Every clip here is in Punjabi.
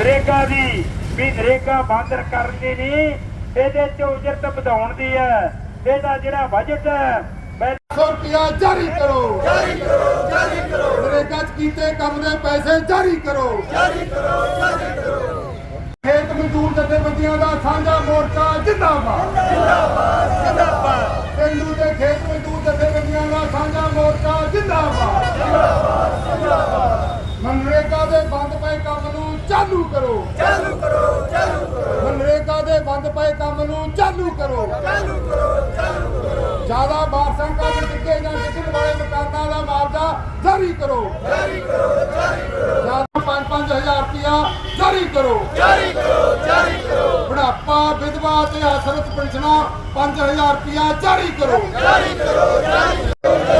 ਨਰੇਗਾ ਦੀ ਵੀ ਨਰੇਗਾ ਬੰਦ ਕਰਨ ਦੀ ਨਹੀਂ ਇਹਦੇ ਚ ਉਜਰਤ ਵਧਾਉਣ ਦੀ ਹੈ ਇਹਦਾ ਜਿਹੜਾ ਬਜਟ ਹੈ ਪਹਿਲਾਂ ਸੌ ਰੁਪਇਆ ਜਾਰੀ ਕਰੋ। ਜਾਰੀ ਕਰੋ ਜਾਰੀ ਕਰੋ। ਨਰੇਗਾ 'ਚ ਕੀਤੇ ਕੰਮ ਦੇ ਪੈਸੇ ਜਾਰੀ ਕਰੋ। ਜਾਰੀ ਕਰੋ ਜਾਰੀ ਕਰੋ। ਖੇਤ ਮਜ਼ਦੂਰ ਜਥੇਬੰਦੀਆਂ ਦਾ ਸਾਂਝਾ ਮੋਰਚਾ ਜਿੰਦਾਬਾਦ। ਜਿੰਦਾਬਾਦ ਜਿੰਦਾਬਾਦ। ਪਿੰਡੂ ਦੇ ਖੇਤ ਮਜ਼ਦੂਰ ਜਥੇਬੰਦੀਆਂ ਦਾ ਸਾਂਝਾ ਮੋਰਚਾ ਜਿੰਦਾਬਾਦ ਜਿੰਦਾਬਾਦ ਮਨਰੇਗਾ ਦੇ ਬੰਦ ਪਏ ਕੰਮ ਨੂੰ ਚਾਲੂ ਕਰੋ ਚਾਲੂ ਕਰੋ ਚਾਲੂ ਕਰੋ ਮਨਰੇਗਾ ਦੇ ਬੰਦ ਪਏ ਕੰਮ ਨੂੰ ਚਾਲੂ ਕਰੋ। ਜ਼ਿਆਦਾ ਬਾਰਸਾਂ ਕਾਰਨ ਡਿੱਗੇ ਜਾਂ ਡਿੱਗਣ ਵਾਲੇ ਮਕਾਨਾਂ ਦਾ ਮੁਆਵਜ਼ਾ ਜਾਰੀ ਕਰੋ। ਜਾਰੀ ਕਰੋ ਜਾਰੀ ਕਰੋ। ਜ਼ਿਆਦਾ 5-5000 ਰੁਪਇਆ ਜਾਰੀ ਕਰੋ। ਜਾਰੀ ਕਰੋ ਜਾਰੀ ਕਰੋ। ਬੁਢਾਪਾ ਵਿਧਵਾ ਤੇ ਆਸਰਤ ਪੈਨਸ਼ਨਾਂ 5000 ਰੁਪਇਆ ਜਾਰੀ ਕਰੋ। ਜਾਰੀ ਕਰੋ ਜਾਰੀ ਕਰੋ।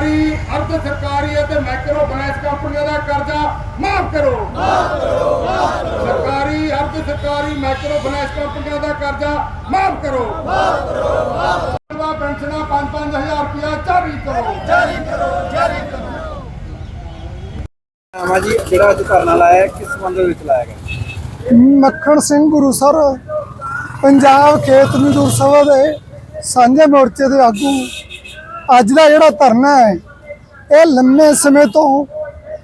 ਸਰਕਾਰੀ ਅਰਧ ਸਰਕਾਰੀ ਅਤੇ ਮਾਈਕਰੋ ਫਾਈਨੈਂਸ ਕੰਪਨੀਆਂ ਦਾ ਕਰਜ਼ਾ ਮਾਫ ਕਰੋ। ਮਾਫ ਕਰੋ ਮਾਫ ਕਰੋ। ਸਰਕਾਰੀ ਅਰਧ ਸਰਕਾਰੀ ਮਾਈਕਰੋ ਫਾਈਨੈਂਸ ਕੰਪਨੀਆਂ ਦਾ ਕਰਜ਼ਾ ਮਾਫ ਕਰੋ। ਵਿਧਵਾ ਪੈਨਸ਼ਨਾਂ 5-5000 ਰੁਪਇਆ ਜਾਰੀ ਕਰੋ। ਜਾਰੀ ਕਰੋ ਜਾਰੀ ਕਰੋ। ਜੀ ਜਿਹੜਾ ਅੱਜ ਧਰਨਾ ਲਾਇਆ ਹੈ, ਕਿਸ ਸੰਬੰਧ ਵਿੱਚ ਲਾਇਆ ਗਿਆ? ਮੱਖਣ ਸਿੰਘ ਗੁਰੂ ਸਰ ਪੰਜਾਬ ਖੇਤ ਮਜ਼ਦੂਰ ਸਭਾ ਦੇ ਸਾਂਝੇ ਮੋਰਚੇ ਦੇ ਆਗੂ ਅੱਜ ਦਾ ਜਿਹੜਾ ਧਰਨਾ ਹੈ, ਇਹ ਲੰਮੇ ਸਮੇਂ ਤੋਂ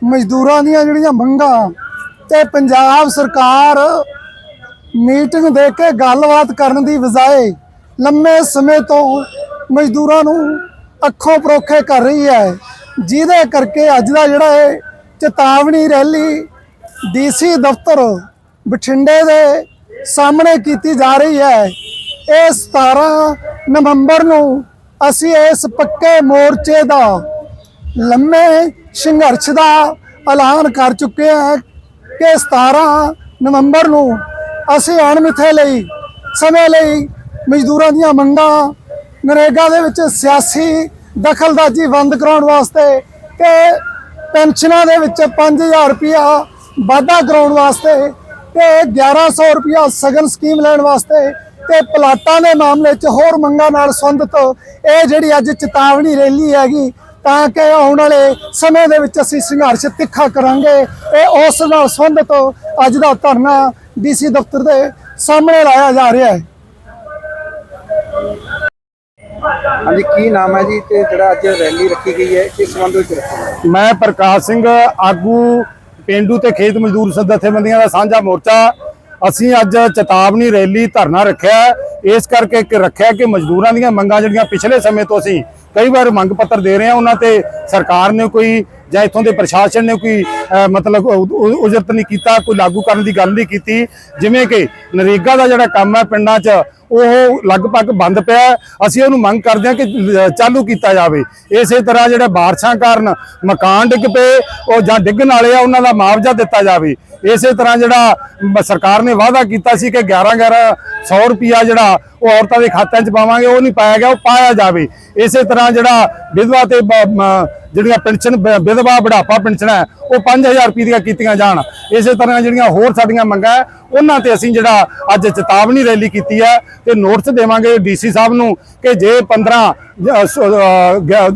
ਮਜ਼ਦੂਰਾਂ ਦੀਆਂ ਜਿਹੜੀਆਂ ਮੰਗਾਂ ਤੇ ਪੰਜਾਬ ਸਰਕਾਰ ਮੀਟਿੰਗ ਦੇ ਕੇ ਗੱਲਬਾਤ ਕਰਨ ਦੀ ਬਜਾਏ ਲੰਮੇ ਸਮੇਂ ਤੋਂ ਮਜ਼ਦੂਰਾਂ ਨੂੰ ਅੱਖੋਂ ਪਰੋਖੇ ਕਰ ਰਹੀ ਹੈ। ਜਿਹਦੇ ਕਰਕੇ ਅੱਜ ਦਾ ਜਿਹੜਾ ਇਹ ਚੇਤਾਵਨੀ ਰੈਲੀ ਡੀਸੀ ਦਫ਼ਤਰ ਬਠਿੰਡੇ ਦੇ ਸਾਹਮਣੇ ਕੀਤੀ ਜਾ ਰਹੀ ਹੈ। ਇਹ 17 ਨਵੰਬਰ ਨੂੰ ਅਸੀਂ ਇਸ ਪੱਕੇ ਮੋਰਚੇ ਦਾ ਲੰਮੇ ਸੰਘਰਸ਼ ਦਾ ਐਲਾਨ ਕਰ ਚੁੱਕੇ ਹਾਂ ਕਿ 17 ਨਵੰਬਰ ਨੂੰ ਅਸੀਂ ਅਣਮਿੱਥੇ ਲਈ, ਸਮੇਂ ਲਈ ਮਜ਼ਦੂਰਾਂ ਦੀਆਂ ਮੰਗਾਂ ਨਰੇਗਾ ਦੇ ਵਿੱਚ ਸਿਆਸੀ ਦਖਲਦਾਜ਼ੀ ਬੰਦ ਕਰਾਉਣ ਵਾਸਤੇ ਕਿ ਪੈਨਸ਼ਨਾਂ ਦੇ ਵਿੱਚ 5000 ਰੁਪਇਆ ਵਾਧਾ ਕਰਾਉਣ ਵਾਸਤੇ ਤੇ 1100 ਰੁਪਇਆ ਸਗਨ ਸਕੀਮ ਲੈਣ ਵਾਸਤੇ ਤੇ ਪਲਾਟਾਂ ਦੇ ਮਾਮਲੇ 'ਚ ਹੋਰ ਮੰਗਾਂ ਨਾਲ ਸੰਬੰਧਿਤ ਇਹ ਜਿਹੜੀ ਅੱਜ ਚੇਤਾਵਨੀ ਰੈਲੀ ਹੈਗੀ ਤਾਂ ਕਿ ਆਉਣ ਵਾਲੇ ਸਮੇਂ ਦੇ ਵਿੱਚ ਅਸੀਂ ਸੰਘਰਸ਼ ਤਿੱਖਾ ਕਰਾਂਗੇ। ਇਹ ਉਸ ਨਾਲ ਸੰਬੰਧਿਤ ਅੱਜ ਦਾ ਧਰਨਾ ਡੀਸੀ ਦਫ਼ਤਰ ਦੇ ਸਾਹਮਣੇ ਲਾਇਆ ਜਾ ਰਿਹਾ ਹੈ। ਹਾਂਜੀ ਕੀ ਨਾਮ ਹੈ ਜੀ ਤੇ ਜਿਹੜਾ ਅੱਜ ਰੈਲੀ ਰੱਖੀ ਗਈ ਹੈ ਕਿਸ ਸੰਬੰਧ ਵਿੱਚ ਰੱਖੀ ਗਈ ਹੈ? ਮੈਂ ਪ੍ਰਕਾਸ਼ ਸਿੰਘ ਆਗੂ ਪਿੰਡੂ ਤੇ ਖੇਤ ਮਜ਼ਦੂਰ ਜਥੇਬੰਦੀਆਂ ਦਾ ਸਾਂਝਾ ਮੋਰਚਾ ਅਸੀਂ ਅੱਜ ਚੇਤਾਵਨੀ ਰੈਲੀ ਧਰਨਾ ਰੱਖਿਆ ਇਸ ਕਰਕੇ ਕਿ ਰੱਖਿਆ ਕਿ ਮਜ਼ਦੂਰਾਂ ਦੀਆਂ ਮੰਗਾਂ ਜਿਹੜੀਆਂ ਪਿਛਲੇ ਸਮੇਂ ਤੋਂ ਅਸੀਂ ਕਈ ਵਾਰ ਮੰਗ ਪੱਤਰ ਦੇ ਰਹੇ ਹਾਂ, ਉਹਨਾਂ ਤੇ ਸਰਕਾਰ ਨੇ ਕੋਈ ਜਾਂ ਇੱਥੋਂ ਦੇ ਪ੍ਰਸ਼ਾਸਨ ਨੇ ਕੋਈ ਮਤਲਬ ਉਜਰਤ ਨਹੀਂ ਕੀਤਾ, ਕੋਈ ਲਾਗੂ ਕਰਨ ਦੀ ਗੱਲ ਨਹੀਂ ਕੀਤੀ। ਜਿਵੇਂ ਕਿ ਨਰੇਗਾ ਦਾ ਜਿਹੜਾ ਕੰਮ ਹੈ ਪਿੰਡਾਂ 'ਚ, ਉਹ ਲਗਭਗ ਬੰਦ ਪਿਆ ਅਸੀਂ ਉਹਨੂੰ ਮੰਗ ਕਰਦੇ ਹਾਂ ਕਿ ਚਾਲੂ ਕੀਤਾ ਜਾਵੇ। ਇਸੇ ਤਰ੍ਹਾਂ ਜਿਹੜਾ ਬਾਰਿਸ਼ਾਂ ਕਾਰਨ ਮਕਾਨ ਡਿੱਗ ਪਏ, ਉਹ ਜਾਂ ਡਿੱਗਣ ਵਾਲੇ ਆ, ਉਹਨਾਂ ਦਾ ਮੁਆਵਜ਼ਾ ਦਿੱਤਾ ਜਾਵੇ। ਇਸੇ ਤਰ੍ਹਾਂ ਜਿਹੜਾ ਸਰਕਾਰ ਨੇ ਵਾਅਦਾ ਕੀਤਾ ਸੀ ਕਿ 11 11 100 ਰੁਪਿਆ ਜਿਹੜਾ ਔਰਤਾਂ ਦੇ ਖਾਤਿਆਂ 'ਚ ਪਾਵਾਂਗੇ, ਉਹ ਨਹੀਂ ਪਾਇਆ ਗਿਆ, ਉਹ ਪਾਇਆ ਜਾਵੇ। ਇਸੇ ਤਰ੍ਹਾਂ ਜਿਹੜਾ ਵਿਧਵਾ ਤੇ ਜਿਹੜੀਆਂ ਪੈਨਸ਼ਨ ਬ- ਵਿਧਵਾ ਬੁਢਾਪਾ ਪੈਨਸ਼ਨ ਹੈ, ਉਹ 5000 ਰੁਪਏ ਦੀਆਂ ਕੀਤੀਆਂ ਜਾਣ। ਇਸੇ ਤਰ੍ਹਾਂ ਜਿਹੜੀਆਂ ਹੋਰ ਸਾਡੀਆਂ ਮੰਗਾਂ ਉਹਨਾਂ ਤੇ ਅਸੀਂ ਜਿਹੜਾ ਅੱਜ ਚੇਤਾਵਨੀ ਰੈਲੀ ਕੀਤੀ ਹੈ, ਤੇ ਨੋਟਿਸ ਦੇਵਾਂਗੇ ਡੀਸੀ ਸਾਹਿਬ ਨੂੰ ਕਿ ਜੇ 15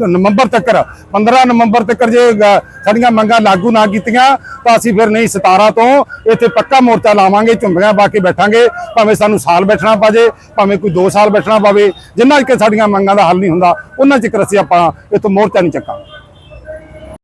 ਨਵੰਬਰ ਤੱਕ 15 ਨਵੰਬਰ ਤੱਕ ਜੇ ਸਾਡੀਆਂ ਮੰਗਾਂ ਲਾਗੂ ਨਾ ਕੀਤੀਆਂ, ਤਾਂ ਅਸੀਂ ਫਿਰ ਨਹੀਂ 17 ਤੋਂ ਇੱਥੇ ਪੱਕਾ ਮੋਰਚਾ ਲਾਵਾਂਗੇ, ਝੁੰਬੀਆਂ ਪਾ ਕੇ ਬੈਠਾਂਗੇ, ਭਾਵੇਂ ਸਾਨੂੰ ਸਾਲ ਬੈਠਣਾ ਪਵੇ ਭਾਵੇਂ ਕੋਈ 2 ਸਾਲ ਬੈਠਣਾ ਪਵੇ, ਜਿੰਨਾ ਚਿਰ ਸਾਡੀਆਂ ਮੰਗਾਂ ਦਾ ਹੱਲ ਨਹੀਂ ਹੁੰਦਾ, ਉਹਨਾਂ ਚਿਰ ਅਸੀਂ ਆਪਾਂ ਇੱਥੋਂ ਮੋਰਚਾ ਨਹੀਂ ਚੱਕਾਂਗੇ।